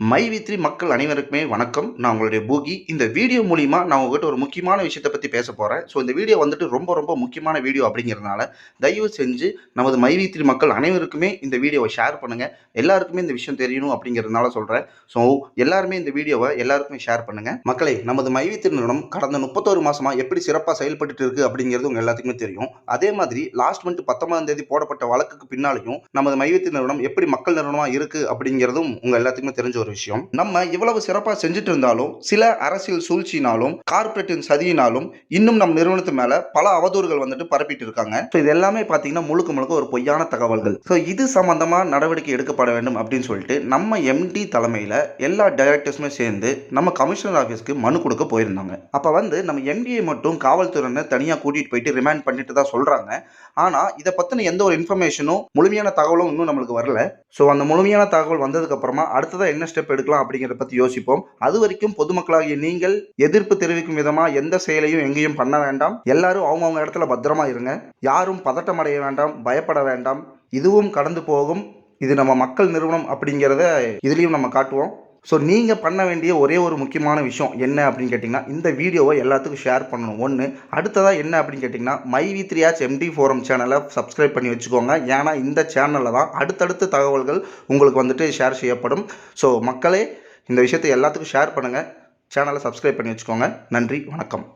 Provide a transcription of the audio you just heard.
My வித்ரி மக்கள் அனைவருக்குமே வணக்கம். நான் உங்களுடைய பூகி. இந்த வீடியோ மூலிமா நான் உங்ககிட்ட ஒரு முக்கியமான விஷயத்தை பற்றி பேச போகிறேன் ஸோ இந்த வீடியோ வந்துட்டு ரொம்ப ரொம்ப முக்கியமான வீடியோ அப்படிங்கிறதுனால தயவு செஞ்சு நமது மை வித்ரி மக்கள் அனைவருக்குமே இந்த வீடியோவை ஷேர் பண்ணுங்கள் எல்லாருக்குமே இந்த விஷயம் தெரியணும் அப்படிங்கிறதுனால சொல்கிறேன் ஸோ எல்லாருமே இந்த வீடியோவை எல்லாருக்குமே ஷேர் பண்ணுங்கள் மக்களை நமது மை வித்ரி நிறுவனம் கடந்த முப்பத்தோரு மாதமாக எப்படி சிறப்பாக செயல்பட்டு இருக்குது அப்படிங்கிறது உங்கள் எல்லாத்துக்குமே தெரியும். அதே மாதிரி லாஸ்ட் மந்த் பத்தொன்பதாம் தேதி போடப்பட்ட வழக்குக்கு பின்னாலையும் நமது மைவித்தி நிறுவனம் எப்படி மக்கள் நிறுவனமாக இருக்குது அப்படிங்கிறதும் உங்கள் எல்லாத்துக்குமே தெரிஞ்ச ஒரு விஷயம். நம்ம இவ்வளவு சிறப்பாக செஞ்சுட்டு இருந்தாலும் சில அரசியல் சூழ்ச்சினாலும் கார்ப்பரேட்டின் சதியினாலும் இன்னும் நம் நிறுவனத்து மேல பல அவதூறுகள் வந்துட்டு பரப்பிட்டு இருக்காங்க ஸோ இது எல்லாமே பார்த்தீங்கன்னா முழுக்க முழுக்க ஒரு பொய்யான தகவல்கள். ஸோ இது சம்பந்தமாக நடவடிக்கை எடுக்கப்பட வேண்டும் அப்படின்னு சொல்லிட்டு நம்ம எம்டி தலைமையில் எல்லா டைரக்டர்ஸுமே சேர்ந்து நம்ம கமிஷனர் ஆஃபீஸ்க்கு மனு கொடுக்க போயிருந்தாங்க. அப்போ வந்து நம்ம எம்டியை மட்டும் காவல்துறையினர் தனியாக கூட்டிகிட்டு போயிட்டு ரிமாண்ட் பண்ணிட்டு தான் சொல்கிறாங்க ஆனால் இதை பற்றின எந்த ஒரு இன்ஃபர்மேஷனும் முழுமையான தகவலும் இன்னும் நம்மளுக்கு வரல. ஸோ அந்த முழுமையான தகவல் வந்ததுக்கு அப்புறமா அடுத்ததாக என்ன ஸ்டெப் எடுக்கலாம் அப்படிங்கிறத பற்றி யோசிப்போம். அது வரைக்கும் பொதுமக்களாகிய நீங்கள் எதிர்ப்பு தெரிவிக்கும் விதமாக எந்த செயலையும் எங்கேயும் பண்ண வேண்டாம். எல்லாரும் அவங்கவுங்க இடத்துல பத்திரமா இருங்க. யாரும் பதட்டம் அடைய வேண்டாம் பயப்பட வேண்டாம். இதுவும் கடந்து போகும். இது நம்ம மக்கள் நிறுவனம் அப்படிங்கிறத இதுலேயும் நம்ம காட்டுவோம். ஸோ நீங்கள் பண்ண வேண்டிய ஒரே ஒரு முக்கியமான விஷயம் என்ன அப்படின்னு கேட்டிங்கன்னா இந்த வீடியோவை எல்லாத்துக்கும் ஷேர் பண்ணணும். ஒன்று அடுத்ததாக என்ன அப்படின்னு கேட்டிங்கன்னா my V three H MD forum சேனலை சப்ஸ்கிரைப் பண்ணி வச்சுக்கோங்க. ஏன்னா இந்த சேனலில் தான் அடுத்தடுத்த தகவல்கள் உங்களுக்கு வந்துட்டு ஷேர் செய்யப்படும். ஸோ மக்களே இந்த விஷயத்தை எல்லாத்துக்கும் ஷேர் பண்ணுங்கள் சேனலை சப்ஸ்கிரைப் பண்ணி வச்சுக்கோங்க. நன்றி வணக்கம்.